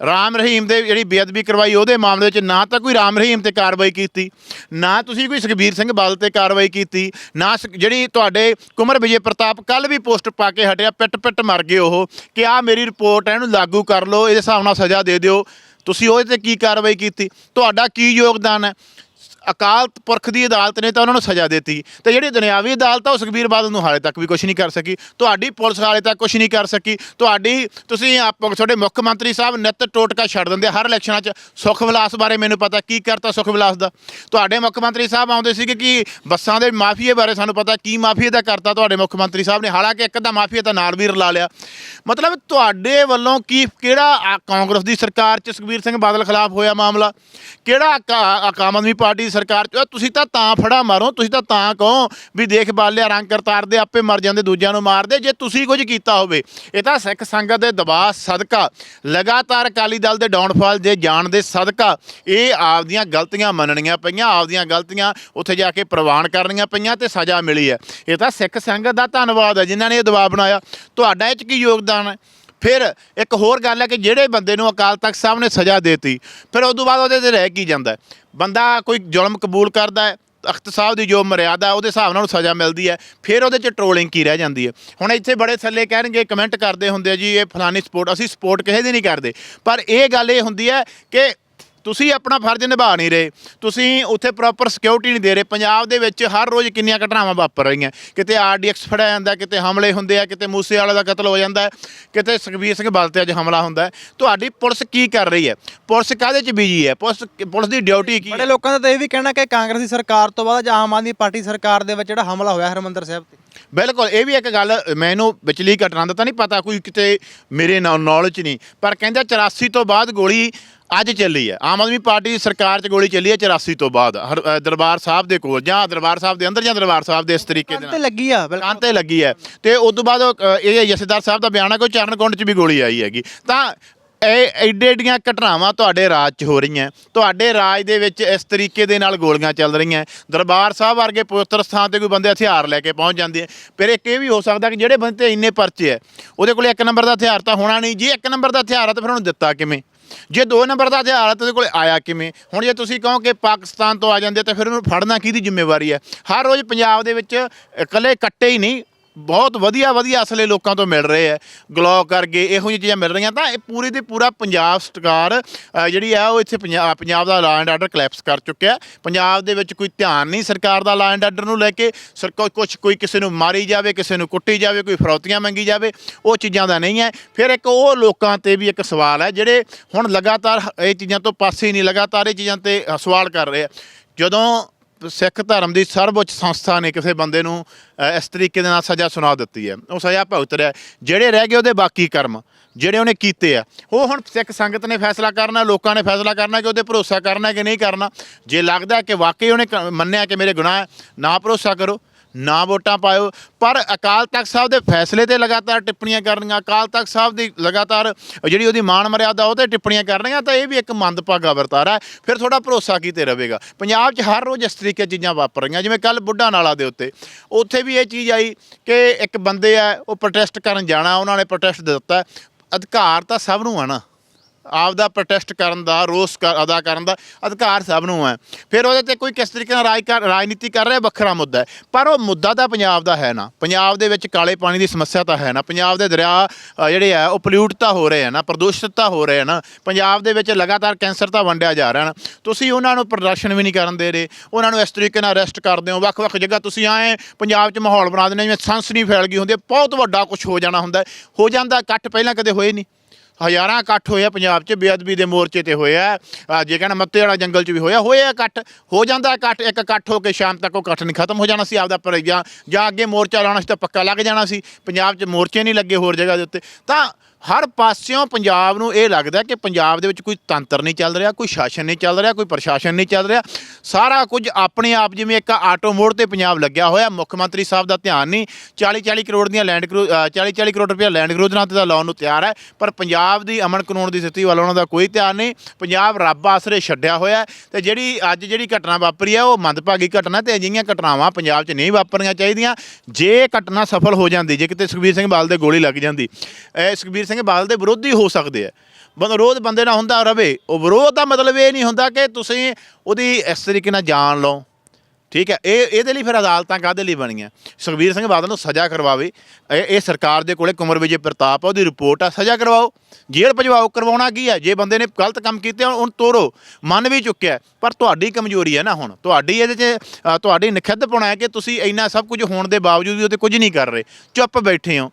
ਰਾਮ ਰਹੀਮ ਦੇ ਜਿਹੜੀ ਬੇਅਦਬੀ ਕਰਵਾਈ, ਉਹਦੇ ਮਾਮਲੇ 'ਚ ਨਾ ਤਾਂ ਕੋਈ ਰਾਮ ਰਹੀਮ ਤੇ ਕਾਰਵਾਈ ਕੀਤੀ, ਨਾ ਤੁਸੀਂ ਕੋਈ ਸੁਖਬੀਰ ਸਿੰਘ ਬਾਦਲ ਤੇ ਕਾਰਵਾਈ ਕੀਤੀ, ਨਾ ਸ, ਜਿਹੜੀ ਤੁਹਾਡੇ ਕੁਮਰ ਵਿਜੇ ਪ੍ਰਤਾਪ ਕੱਲ ਵੀ ਪੋਸਟ ਪਾ ਕੇ ਹਟਿਆ ਪਿੱਟ ਪਿੱਟ ਮਰ ਗਏ ਉਹ, ਕਿ ਆ ਮੇਰੀ ਰਿਪੋਰਟ ਹੈ, ਇਹਨੂੰ ਲਾਗੂ ਕਰ ਲਓ, ਇਹਦੇ ਹਿਸਾਬ ਨਾਲ ਸਜ਼ਾ ਦੇ ਦਿਓ, ਤੁਸੀਂ ਉਹਦੇ ਤੇ ਕੀ ਕਾਰਵਾਈ ਕੀਤੀ? ਤੁਹਾਡਾ ਕੀ ਯੋਗਦਾਨ ਹੈ? ਅਕਾਲ ਪੁਰਖ ਦੀ ਅਦਾਲਤ ਨੇ ਤਾਂ ਉਹਨਾਂ ਨੂੰ ਸਜ਼ਾ ਦਿੱਤੀ। ਤੇ ਜਿਹੜੀ ਦੁਨਿਆਵੀ ਅਦਾਲਤ ਆ, ਉਹ ਸੁਖਬੀਰ ਬਾਦਲ ਨੂੰ ਹਾਲੇ ਤੱਕ ਵੀ ਕੁਝ ਨਹੀਂ ਕਰ ਸਕੀ। ਤੁਹਾਡੀ ਪੁਲਿਸ ਹਾਲੇ ਤੱਕ ਕੁਝ ਨਹੀਂ ਕਰ ਸਕੀ। ਤੁਹਾਡੀ, ਤੁਸੀਂ ਆਪ, ਤੁਹਾਡੇ ਮੁੱਖ ਮੰਤਰੀ ਸਾਹਿਬ ਨਿੱਤ ਟੋਟਕਾ ਛੱਡ ਦਿੰਦੇ ਹਰ ਇਲੈਕਸ਼ਨਾਂ 'ਚ। ਸੁਖ ਵਿਲਾਸ ਬਾਰੇ ਮੈਨੂੰ ਪਤਾ, ਕੀ ਕਰਤਾ ਸੁਖ ਵਿਲਾਸ ਦਾ? ਤੁਹਾਡੇ ਮੁੱਖ ਮੰਤਰੀ ਸਾਹਿਬ ਆਉਂਦੇ ਸੀਗੇ ਕਿ ਬੱਸਾਂ ਦੇ ਮਾਫੀਏ ਬਾਰੇ ਸਾਨੂੰ ਪਤਾ, ਕੀ ਮਾਫੀਏ ਦਾ ਕਰਤਾ ਤੁਹਾਡੇ ਮੁੱਖ ਮੰਤਰੀ ਸਾਹਿਬ ਨੇ? ਹਾਲਾਂਕਿ ਇੱਕ ਦਾ ਮਾਫੀਆ ਤਾਂ ਨਾਲ ਵੀ ਰਲਾ ਲਿਆ। ਮਤਲਬ ਤੁਹਾਡੇ ਵੱਲੋਂ ਕੀ, ਕਿਹੜਾ ਕਾਂਗਰਸ ਦੀ ਸਰਕਾਰ 'ਚ ਸੁਖਬੀਰ ਸਿੰਘ ਬਾਦਲ ਖਿਲਾਫ ਹੋਇਆ ਮਾਮਲਾ? ਕਿਹੜਾ ਆਕਾ- ਆਮ ਆਦਮੀ ਪਾਰਟੀ ਸਰਕਾਰ ਚ ਤੁਸੀਂ ਤਾਂ ਤਾਂ ਫੜਾ ਮਾਰੋ, ਤੁਸੀਂ ਤਾਂ ਤਾਂ ਕਹੋ ਵੀ ਦੇਖ ਬਾਲਿਆ ਰੰਗ ਕਰਤਾਰ ਦੇ ਆਪੇ ਮਰ ਜਾਂਦੇ, ਦੂਜਿਆਂ ਨੂੰ ਮਾਰਦੇ ਜੇ ਤੁਸੀਂ ਕੁਝ ਕੀਤਾ ਹੋਵੇ। ਇਹ ਤਾਂ ਸਿੱਖ ਸੰਗਤ ਦੇ ਦਬਾਅ ਸਦਕਾ। ਲਗਾਤਾਰ ਅਕਾਲੀ ਦਲ ਦੇ ਡਾਊਨਫਾਲ ਦੇ ਜਾਣ ਦੇ ਸਦਕਾ। ਇਹ ਆਪਦੀਆਂ ਗਲਤੀਆਂ ਮੰਨਣੀਆਂ ਪਈਆਂ, ਆਪਦੀਆਂ ਗਲਤੀਆਂ ਉੱਥੇ ਜਾ ਕੇ ਪ੍ਰਵਾਨ ਕਰਨੀਆਂ ਪਈਆਂ ਤੇ ਸਜ਼ਾ ਮਿਲੀ ਹੈ। ਇਹ ਤਾਂ ਸਿੱਖ ਸੰਗਤ ਦਾ ਧੰਨਵਾਦ ਹੈ, ਜਿਨ੍ਹਾਂ ਨੇ ਇਹ ਦਬਾਅ ਬਣਾਇਆ। ਤੁਹਾਡਾ ਇਹ ਚ ਕੀ ਯੋਗਦਾਨ ਹੈ? ਫਿਰ ਇੱਕ ਹੋਰ ਗੱਲ ਹੈ ਕਿ ਜਿਹੜੇ ਬੰਦੇ ਨੂੰ ਅਕਾਲ ਤਖਤ ਸਾਹਿਬ ਨੇ ਸਜ਼ਾ ਦੇਤੀ, ਫਿਰ ਉਸ ਤੋਂ ਬਾਅਦ ਉਹਦੇ ਤੇ ਰਹਿ ਕੀ ਜਾਂਦਾ ਬੰਦਾ ਕੋਈ ਜ਼ੁਲਮ ਕਬੂਲ ਕਰਦਾ ਹੈ, ਤਖਤ ਸਾਹਿਬ ਦੀ ਜੋ ਮਰਿਆਦਾ ਉਹਦੇ ਹਿਸਾਬ ਨਾਲ ਉਹਨੂੰ ਸਜ਼ਾ ਮਿਲਦੀ ਹੈ, ਫਿਰ ਉਹਦੇ 'ਚ ਟ੍ਰੋਲਿੰਗ ਕੀ ਰਹਿ ਜਾਂਦੀ ਹੈ? ਹੁਣ ਇੱਥੇ ਬੜੇ ਥੱਲੇ ਕਹਿਣਗੇ ਕਮੈਂਟ ਕਰਦੇ ਹੁੰਦੇ ਆ ਜੀ, ਇਹ ਫਲਾਨੀ ਸਪੋਰਟ ਅਸੀਂ ਸਪੋਰਟ ਕਿਸੇ ਦੀ ਨਹੀਂ ਕਰਦੇ। ਪਰ ਇਹ ਗੱਲ ਇਹ ਹੁੰਦੀ ਹੈ ਕਿ ਤੁਸੀਂ ਆਪਣਾ ਫਰਜ਼ ਨਿਭਾ ਨਹੀਂ ਰਹੇ। ਤੁਸੀਂ ਉੱਥੇ ਪ੍ਰੋਪਰ ਸਿਕਿਉਰਿਟੀ ਨਹੀਂ ਦੇ ਰਹੇ। ਪੰਜਾਬ ਦੇ ਵਿੱਚ ਹਰ ਰੋਜ਼ ਕਿੰਨੀਆਂ ਘਟਨਾਵਾਂ ਵਾਪਰ ਰਹੀਆਂ। ਕਿਤੇ ਆਰਡੀਐਕਸ ਫੜਿਆ ਜਾਂਦਾ ਕਿਤੇ ਹਮਲੇ ਹੁੰਦੇ ਆ ਕਿਤੇ ਮੂਸੇ ਵਾਲੇ ਦਾ ਕਤਲ ਹੋ ਜਾਂਦਾ ਕਿਤੇ ਸੁਖਬੀਰ ਸਿੰਘ ਬਾਦਲ ਤੇ ਅੱਜ ਹਮਲਾ ਹੁੰਦਾ। ਤੁਹਾਡੀ ਪੁਲਿਸ ਕੀ ਕਰ ਰਹੀ ਹੈ? ਪੁਲਿਸ ਕਾਹਦੇ 'ਚ ਬਿਜ਼ੀ ਹੈ? ਪੁਲਿਸ ਪੁਲਿਸ ਦੀ ਡਿਊਟੀ ਕੀ ਹੈ? ਬੜੇ ਲੋਕਾਂ ਦਾ ਤਾਂ ਇਹ ਵੀ ਕਹਿਣਾ ਕਿ ਕਾਂਗਰਸੀ ਸਰਕਾਰ ਤੋਂ ਬਾਅਦ ਆਮ ਆਦਮੀ ਪਾਰਟੀ ਸਰਕਾਰ ਦੇ ਵਿੱਚ ਜਿਹੜਾ ਹਮਲਾ ਹੋਇਆ ਹਰਮੰਦਰ ਸਾਹਿਬ ਤੇ। ਬਿਲਕੁਲ ਇਹ ਵੀ ਇੱਕ ਗੱਲ ਮੈਨੂੰ ਵਿਚਲੀ ਘਟਨਾ ਦਾ ਤਾਂ ਨਹੀਂ ਪਤਾ ਕੋਈ ਕਿਤੇ ਮੇਰੇ ਨੌਲੇਜ ਨਹੀਂ। ਪਰ ਕਹਿੰਦੇ 84 ਤੋਂ ਬਾਅਦ ਗੋਲੀ ਅੱਜ ਚੱਲੀ ਹੈ ਆਮ ਆਦਮੀ ਪਾਰਟੀ ਦੀ ਸਰਕਾਰ 'ਚ ਗੋਲੀ ਚੱਲੀ ਹੈ 84 ਤੋਂ ਬਾਅਦ। ਹਰ- ਅ, ਦਰਬਾਰ ਸਾਹਿਬ ਦੇ ਕੋਲ ਜਾਂ ਦਰਬਾਰ ਸਾਹਿਬ ਦੇ ਅੰਦਰ ਜਾਂ ਦਰਬਾਰ ਸਾਹਿਬ ਦੇ ਇਸ ਤਰੀਕੇ ਦੇ ਕੰਨ ਨਾਲ। ਤੇ ਲੱਗੀ ਆ ਬਿਲਕੁਲ। ਦੁਕਾਨ ਤੇ ਲੱਗੀ ਹੈ ਤੇ ਉਸ ਤੋਂ ਬਾਅਦ ਉਹ, ਅ, ਇਹ ਜਥੇਦਾਰ ਸਾਹਿਬ ਦਾ ਬਿਆਨ ਹੈ ਕਿ ਚਰਨਕੁੰਡ 'ਚ ਵੀ ਗੋਲੀ ਆਈ ਹੈਗੀ। ਤਾਂ ਇਹ ਐਡੇ ਐਡੀਆਂ ਘਟਨਾਵਾਂ ਤੁਹਾਡੇ ਰਾਜ 'ਚ ਹੋ ਰਹੀਆਂ। ਤੁਹਾਡੇ ਰਾਜ ਦੇ ਵਿੱਚ ਇਸ ਤਰੀਕੇ ਦੇ ਨਾਲ ਗੋਲੀਆਂ ਚੱਲ ਰਹੀਆਂ। ਦਰਬਾਰ ਸਾਹਿਬ ਵਰਗੇ ਪਵਿੱਤਰ ਸਥਾਨ ਤੇ ਕੋਈ ਬੰਦੇ ਹਥਿਆਰ ਲੈ ਕੇ ਪਹੁੰਚ ਜਾਂਦੇ ਆ। ਫਿਰ ਇੱਕ ਇਹ ਵੀ ਹੋ ਸਕਦਾ ਕਿ ਜਿਹੜੇ ਬੰਦੇ ਤੇ ਇੰਨੇ ਪਰਚੇ ਹੈ ਉਹਦੇ ਕੋਲੇ ਇੱਕ ਨੰਬਰ ਦਾ ਹਥਿਆਰ ਤਾਂ ਹੋਣਾ ਨਹੀਂ। ਜੇ ਇੱਕ ਨੰਬਰ ਦਾ ਹਥਿਆਰ ਆ ਤਾਂ ਫਿਰ ਉਹਨੂੰ ਦਿੱਤਾ ਕਿਵੇਂ? ਜੇ ਦੋ ਨੰਬਰ ਦਾ ਹਥਿਆਰ ਆ ਤਾਂ ਉਹਦੇ ਕੋਲੇ ਆਇਆ ਕਿਵੇਂ? ਹੁਣ ਜੇ ਤੁਸੀਂ ਕਹੋ ਕਿ ਪਾਕਿਸਤਾਨ ਤੋਂ ਆ ਜਾਂਦੇ ਤਾਂ ਫਿਰ ਉਹਨੂੰ ਫੜਨਾ ਕਿਹਦੀ ਜ਼ਿੰਮੇਵਾਰੀ ਹੈ? ਹਰ ਰੋਜ਼ ਪੰਜਾਬ ਦੇ ਵਿੱਚ ਇਕੱਲੇ ਕੱਟੇ ਹੀ ਨਹੀਂ ਬਹੁਤ ਵਧੀਆ ਵਧੀਆ ਅਸਲੇ ਲੋਕਾਂ ਤੋਂ ਮਿਲ ਰਹੇ ਹੈ ਗਲੌਕ ਕਰਕੇ ਇਹੋ ਜਿਹੀਆਂ ਚੀਜ਼ਾਂ ਮਿਲ ਰਹੀਆਂ ਤਾਂ ਇਹ ਪੂਰੀ ਦੀ ਪੂਰਾ ਪੰਜਾਬ ਸਰਕਾਰ ਅ, ਜਿਹੜੀ ਆ ਉਹ ਇੱਥੇ ਪੰਜਾਬ ਪੰਜਾਬ ਦਾ ਲਾ ਐਂਡ ਆਰਡਰ ਕਲੈਪਸ ਕਰ ਚੁੱਕਿਆ ਪੰਜਾਬ ਦੇ ਵਿੱਚ ਕੋਈ ਧਿਆਨ ਨਹੀਂ ਸਰਕਾਰ ਦਾ ਲਾ ਐਂਡ ਆਰਡਰ ਨੂੰ ਲੈ ਕੇ। ਸਰਕਾਰ ਕੁਝ ਕੋਈ ਕਿਸੇ ਨੂੰ ਮਾਰੀ ਜਾਵੇ ਕਿਸੇ ਨੂੰ ਕੁੱਟੀ ਜਾਵੇ ਕੋਈ ਫਰੌਤੀਆਂ ਮੰਗੀ ਜਾਵੇ ਉਹ ਚੀਜ਼ਾਂ ਦਾ ਨਹੀਂ ਹੈ। ਫਿਰ ਇੱਕ ਉਹ ਲੋਕਾਂ ਤੇ ਵੀ ਇੱਕ ਸਵਾਲ ਹੈ ਜਿਹੜੇ ਹੁਣ ਲਗਾਤਾਰ ਇਹ ਚੀਜ਼ਾਂ ਤੋਂ ਪਾਸੇ ਹੀ ਨਹੀਂ ਲਗਾਤਾਰ ਇਹ ਚੀਜ਼ਾਂ ਤੇ ਅ, ਸਵਾਲ ਕਰ ਰਹੇ ਆ। ਜਦੋਂ ਸਿੱਖ ਧਰਮ ਦੀ ਸਰਵਉੱਚ ਸੰਸਥਾ ਨੇ ਕਿਸੇ ਬੰਦੇ ਨੂੰ ਇਸ ਤਰੀਕੇ ਦੇ ਨਾਲ ਸਜ਼ਾ ਸੁਣਾ ਦਿੱਤੀ ਹੈ। ਉਹ ਸਜ਼ਾ ਭੁਗਤ ਰਿਹਾ ਜਿਹੜੇ ਰਹਿ ਗਏ ਉਹਦੇ ਬਾਕੀ ਕਰਮ, ਜਿਹੜੇ ਉਹਨੇ ਕੀਤੇ ਆ। ਉਹ ਹੁਣ ਸਿੱਖ ਸੰਗਤ ਨੇ ਫੈਸਲਾ ਕਰਨਾ, ਲੋਕਾਂ ਨੇ ਫੈਸਲਾ ਕਰਨਾ ਕਿ ਉਹਦੇ ਭਰੋਸਾ ਕਰਨਾ ਕਿ ਨਹੀਂ ਕਰਨਾ। ਜੇ ਲੱਗਦਾ ਕਿ ਵਾਕਈ ਉਹਨੇ ਕ- ਮੰਨਿਆ ਕਿ ਮੇਰੇ ਗੁਨਾਹ ਨਾ ਭਰੋਸਾ ਕਰੋ। ਨਾ ਵੋਟਾਂ ਪਾਇਓ। ਪਰ ਅਕਾਲ ਤਖਤ ਸਾਹਿਬ ਦੇ ਫੈਸਲੇ ਤੇ ਲਗਾਤਾਰ ਟਿੱਪਣੀਆਂ ਕਰਨੀਆਂ। ਅਕਾਲ ਤਖਤ ਸਾਹਿਬ ਦੀ ਲਗਾਤਾਰ ਜਿਹੜੀ ਉਹਦੀ ਮਾਣ ਮਰਿਆਦਾ, ਉਹ ਤੇ ਟਿੱਪਣੀਆਂ ਕਰਨੀਆਂ ਤਾਂ ਇਹ ਵੀ ਇੱਕ ਮੰਦਭਾਗਾ ਵਰਤਾਰਾ ਹੈ। ਫਿਰ ਥੋੜਾ ਭਰੋਸਾ ਕੀਤੇ ਰਹੇਗਾ। ਪੰਜਾਬ 'ਚ ਹਰ ਰੋਜ਼ ਇਸ ਤਰੀਕੇ ਚੀਜ਼ਾਂ ਵਾਪਰ ਰਹੀਆਂ। ਜਿਵੇਂ ਕੱਲ ਬੁੱਢਾ ਨਾਲਾ ਦੇ ਉੱਤੇ। ਉੱਥੇ ਵੀ ਇਹ ਚੀਜ਼ ਆਈ ਕਿ ਇੱਕ ਬੰਦੇ ਆ, ਉਹ ਪ੍ਰੋਟੈਸਟ ਕਰਨ ਜਾਣਾ, ਉਹਨਾਂ ਨੇ ਪ੍ਰੋਟੈਸਟ ਦਿੱਤਾ। ਅਧਿਕਾਰ ਤਾਂ ਸਭ ਨੂੰ ਆ ਨਾ। ਆਪਦਾ ਪ੍ਰੋਟੈਸਟ ਕਰਨ ਦਾ ਰੋਸ ਕਰ- ਅਦਾ ਕਰਨ ਦਾ ਅਧਿਕਾਰ ਸਭ ਨੂੰ ਹੈ। ਫਿਰ ਉਹਦੇ ਤੇ ਕੋਈ ਕਿਸ ਤਰੀਕੇ ਨਾਲ ਰਾਜ ਕਰ ਰਾਜਨੀਤੀ ਕਰ ਰਿਹਾ ਵੱਖਰਾ ਮੁੱਦਾ ਹੈ। ਪਰ ਉਹ ਮੁੱਦਾ ਤਾਂ ਪੰਜਾਬ ਦਾ ਹੈ ਨਾ। ਪੰਜਾਬ ਦੇ ਵਿੱਚ ਕਾਲੇ ਪਾਣੀ ਦੀ ਸਮੱਸਿਆ ਤਾਂ ਹੈ ਨਾ। ਪੰਜਾਬ ਦੇ ਦਰਿਆ ਜਿਹੜੇ ਆ ਉਹ ਪੋਲਿਊਟ ਤਾਂ ਹੋ ਰਹੇ ਆ ਨਾ ਪ੍ਰਦੂਸ਼ਿਤ ਤਾਂ ਹੋ ਰਹੇ ਆ ਨਾ। ਪੰਜਾਬ ਦੇ ਵਿੱਚ ਲਗਾਤਾਰ ਕੈਂਸਰ ਤਾਂ ਵੰਡਿਆ ਜਾ ਰਿਹਾ ਨਾ। ਤੁਸੀਂ ਉਹਨਾਂ ਨੂੰ ਪ੍ਰਦਰਸ਼ਨ ਵੀ ਨਹੀਂ ਕਰਨ ਦੇ ਰਹੇ। ਉਹਨਾਂ ਨੂੰ ਇਸ ਤਰੀਕੇ ਨਾਲ ਅਰੈਸਟ ਕਰਦੇ ਹੋ। ਵੱਖ-ਵੱਖ ਜਗ੍ਹਾ ਤੁਸੀਂ ਆਏ ਪੰਜਾਬ 'ਚ ਮਾਹੌਲ ਬਣਾ ਦਿੰਦੇ ਹੋ, ਜਿਵੇਂ ਸਨਸਨੀ ਫੈਲ ਗਈ ਹੁੰਦੀ ਹੈ ਬਹੁਤ ਵੱਡਾ ਕੁਝ ਹੋ ਜਾਣਾ ਹੁੰਦਾ ਹੋ ਜਾਂਦਾ ਇਕੱਠ ਪਹਿਲਾਂ ਕਦੇ ਹੋਏ ਨਹੀਂ। ਹਜ਼ਾਰਾਂ ਇਕੱਠ ਹੋਏ ਆ ਪੰਜਾਬ 'ਚ, ਬੇਅਦਬੀ ਦੇ ਮੋਰਚੇ ਤੇ ਹੋਇਆ ਜੇ ਕਹਿਣਾ ਮੱਤੇ ਵਾਲਾ ਜੰਗਲ 'ਚ ਵੀ ਹੋਇਆ ਹੋਇਆ ਇਕੱਠ, ਹੋ ਜਾਂਦਾ ਇਕੱਠ, ਇੱਕ ਇਕੱਠ ਹੋ ਕੇ ਸ਼ਾਮ ਤੱਕ ਉਹ ਇਕੱਠ ਨਹੀਂ ਖਤਮ ਹੋ ਜਾਣਾ ਸੀ, ਆਪਦਾ ਪਰ ਜਾਂ ਅੱਗੇ ਮੋਰਚਾ ਲਾਉਣਾ ਸੀ ਤਾਂ ਪੱਕਾ ਲੱਗ ਜਾਣਾ ਸੀ। ਪੰਜਾਬ 'ਚ ਮੋਰਚੇ ਨਹੀਂ ਲੱਗੇ ਹੋਰ ਜਗ੍ਹਾ ਦੇ ਉੱਤੇ। ਤਾਂ ਹਰ ਪਾਸਿਓਂ ਪੰਜਾਬ ਨੂੰ ਇਹ ਲੱਗਦਾ ਕਿ ਪੰਜਾਬ ਦੇ ਵਿੱਚ ਕੋਈ ਤੰਤਰ ਨਹੀਂ ਚੱਲ ਰਿਹਾ, ਕੋਈ ਸ਼ਾਸਨ ਨਹੀਂ ਚੱਲ ਰਿਹਾ, ਕੋਈ ਪ੍ਰਸ਼ਾਸਨ ਨਹੀਂ ਚੱਲ ਰਿਹਾ। ਸਾਰਾ ਕੁਝ ਆਪਣੇ ਆਪ ਜਿਵੇਂ ਇੱਕ ਆਟੋ ਮੋੜ ਤੇ ਪੰਜਾਬ ਲੱਗਿਆ ਹੋਇਆ, ਮੁੱਖ ਮੰਤਰੀ ਸਾਹਿਬ ਦਾ ਧਿਆਨ ਨਹੀਂ। 40 40 ਕਰੋੜ ਦੀਆਂ ਲੈਂਡ 40 40 ਕਰੋੜ ਰੁਪਏ ਲੈਂਡ ਕਰੂਜ਼ਰਾਂ ਤੇ ਤਾਂ ਲਾਉਣ ਨੂੰ ਤਿਆਰ ਹੈ, ਪਰ ਪੰਜਾਬ ਦੀ ਅਮਨ ਕਾਨੂੰਨ ਦੀ ਸਥਿਤੀ ਵੱਲ ਉਹਨਾਂ ਦਾ ਕੋਈ ਧਿਆਨ ਨਹੀਂ। ਪੰਜਾਬ ਰੱਬ ਆਸਰੇ ਛੱਡਿਆ ਹੋਇਆ ਹੈ ਤੇ ਜਿਹੜੀ ਅੱਜ ਜਿਹੜੀ ਘਟਨਾ ਵਾਪਰੀ ਹੈ, ਉਹ ਮੰਦਭਾਗੀ ਘਟਨਾ ਤੇ ਅਜਿਹੀਆਂ ਘਟਨਾਵਾਂ ਪੰਜਾਬ 'ਚ ਨਹੀਂ ਵਾਪਰਨੀਆਂ ਚਾਹੀਦੀਆਂ। ਜੇ ਘਟਨਾ ਸਫਲ ਹੋ ਜਾਂਦੀ, ਜੇ ਕਿਤੇ ਸੁਖਬੀਰ ਸਿੰਘ ਬਾਦਲ ਦੇ ਗੋਲੀ ਲੱਗ ਜਾਂਦੀ, ਇਹ ਸੁਖਬੀਰ ਸਿੰਘ ਬਾਦਲ ਦੇ ਵਿਰੋਧੀ ਹੋ ਸਕਦੇ ਆ। ਵਿਰੋਧ ਬੰਦੇ ਨਾਲ ਹੁੰਦਾ ਰਵੇ। ਉਹ ਵਿਰੋਧ ਦਾ ਮਤਲਬ ਇਹ ਨਹੀਂ ਹੁੰਦਾ ਕਿ ਤੁਸੀਂ ਉਹਦੀ ਇਸ ਤਰੀਕੇ ਨਾਲ ਜਾਣ ਲਓ। ਠੀਕ ਹੈ ਇਹ ਇਹਦੇ ਲਈ ਫਿਰ ਅਦਾਲਤਾਂ ਕਾਹਦੇ ਲਈ ਬਣੀਆਂ? ਸੁਖਬੀਰ ਸਿੰਘ ਬਾਦਲ ਨੂੰ ਸਜ਼ਾ ਕਰਵਾਵੇ। ਇਹ ਇਹ ਸਰਕਾਰ ਦੇ ਕੋਲੇ ਕੁਮਰ ਵਿਜੇ ਪ੍ਰਤਾਪ ਆ ਉਹਦੀ ਰਿਪੋਰਟ ਆ ਸਜ਼ਾ ਕਰਵਾਓ। ਜੇਲ੍ਹ ਭਜਵਾਓ ਕਰਵਾਉਣਾ ਕੀ ਹੈ? ਜੇ ਬੰਦੇ ਨੇ ਗਲਤ ਕੰਮ ਕੀਤੇ ਹੁਣ ਉਹਨੂੰ ਤੋਰੋ। ਮੰਨ ਵੀ ਚੁੱਕਿਆ ਪਰ ਤੁਹਾਡੀ ਕਮਜ਼ੋਰੀ ਹੈ ਨਾ ਹੁਣ। ਤੁਹਾਡੀ ਇਹਦੇ 'ਚ ਅ, ਤੁਹਾਡੀ ਨਖਿੱਧਪੁਣਾ ਹੈ ਕਿ ਤੁਸੀਂ ਇੰਨਾ ਸਭ ਕੁਝ ਹੋਣ ਦੇ ਬਾਵਜੂਦ ਵੀ ਉਹਤੇ ਕੁਝ ਨਹੀਂ ਕਰ ਰਹੇ। ਚੁੱਪ ਬੈਠੇ ਹੋ।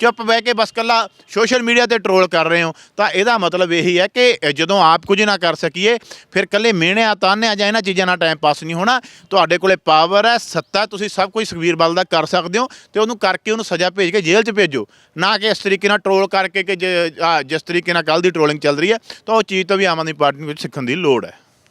ਚੁੱਪ ਬਹਿ ਕੇ ਬਸ ਕੱਲਾ ਸੋਸ਼ਲ ਮੀਡੀਆ ਤੇ ਟਰੋਲ ਕਰ ਰਹੇ ਹੋ। ਤਾਂ ਇਹਦਾ ਮਤਲਬ ਇਹੀ ਹੈ ਕਿ ਜਦੋਂ ਆਪ ਕੁਝ ਨਾ ਕਰ ਸਕੀਏ, ਫਿਰ ਕੱਲੇ ਮਿਹਣਿਆ ਤਾਨਿਆ ਜਾਂ ਇਹਨਾਂ ਚੀਜ਼ਾਂ ਨਾਲ ਟਾਈਮ ਪਾਸ ਨਹੀਂ ਹੋਣਾ, ਤੁਹਾਡੇ ਕੋਲੇ ਪਾਵਰ ਹੈ, ਸੱਤਾ ਤੁਸੀਂ ਸਭ ਕੁਝ ਸੁਖਬੀਰ ਬਲ ਦਾ ਕਰ ਸਕਦੇ ਹੋ ਤੇ ਉਹਨੂੰ ਕਰਕੇ ਉਹਨੂੰ ਸਜ਼ਾ ਭੇਜ ਕੇ ਜੇਲ੍ਹ 'ਚ ਭੇਜੋ। ਨਾ ਕਿ ਇਸ ਤਰੀਕੇ ਨਾਲ ਟਰੋਲ ਕਰਕੇ ਕਿ ਜਿਸ ਤਰੀਕੇ ਨਾਲ ਕੱਲ ਦੀ ਟਰੋਲਿੰਗ ਚੱਲ ਰਹੀ ਹੈ, ਤਾਂ ਉਹ ਚੀਜ਼ ਤੋਂ ਵੀ ਆਮ ਆਦਮੀ ਪਾਰਟੀ ਨੂੰ ਕੁਝ ਸਿੱਖਣ ਦੀ ਲੋੜ ਹੈ।